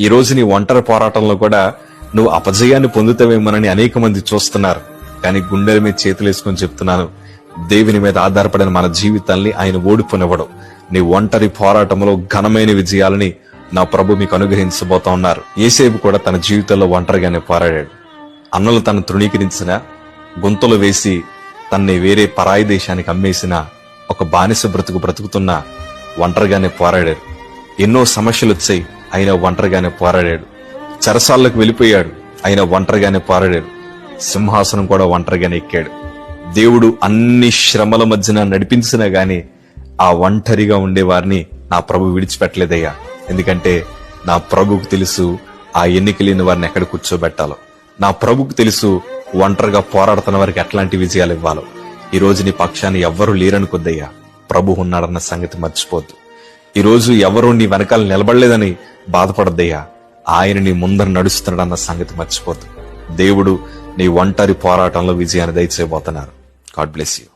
ఈ రోజు నీ ఒంటరి పోరాటంలో కూడా నువ్వు అపజయాన్ని పొందుతావేమోనని అనేక మంది చూస్తున్నారు. కానీ గుండెల మీద చేతులేసుకొని చెప్తున్నాను దేవుని మీద ఆధారపడిన మన జీవితాల్ని ఆయన ఓడిపోనివ్వడం. నీ ఒంటరి పోరాటంలో ఘనమైన విజయాలని నా ప్రభు మీకు అనుగ్రహించబోతా ఉన్నారు. ఏసేపు కూడా తన జీవితంలో ఒంటరిగానే పోరాడాడు. అన్నలు తను తృణీకరించిన గుంతలు వేసి తన్ని వేరే పరాయి దేశానికి అమ్మేసిన ఒక బానిస బ్రతుకు బ్రతుకుతున్న ఒంటరిగానే పోరాడాడు. ఎన్నో సమస్యలు వచ్చాయి. అయినా ఒంటరిగానే పోరాడాడు. చరసాల్లోకి వెళ్ళిపోయాడు. అయినా ఒంటరిగానే పోరాడాడు. సింహాసనం కూడా ఒంటరిగానే ఎక్కాడు. దేవుడు అన్ని శ్రమల మధ్యన నడిపించినా గాని ఆ ఒంటరిగా ఉండే వారిని నా ప్రభు విడిచిపెట్టలేదయ్యా. ఎందుకంటే నా ప్రభుకు తెలుసు ఆ ఎన్నిక లేని వారిని ఎక్కడ కూర్చోబెట్టాలో. నా ప్రభుకు తెలుసు ఒంటరిగా పోరాడుతున్న వారికి ఎట్లాంటి విజయాలు ఇవ్వాలో. ఈ రోజు నీ పక్షాన్ని ఎవ్వరూ లేరనుకొద్దయ్యా. ప్రభు ఉన్నాడన్న సంగతి మర్చిపోద్దు. ఈ రోజు ఎవరూ నీ వెనకాల నిలబడలేదని బాధపడద్దయ్యా. ఆయన నీ ముందర నడుస్తున్నాడన్న సంగతి మర్చిపోద్దు దేవుడు నీ ఒంటరి పోరాటంలో విజయాన్ని దయచేయబోతున్నారు. God bless you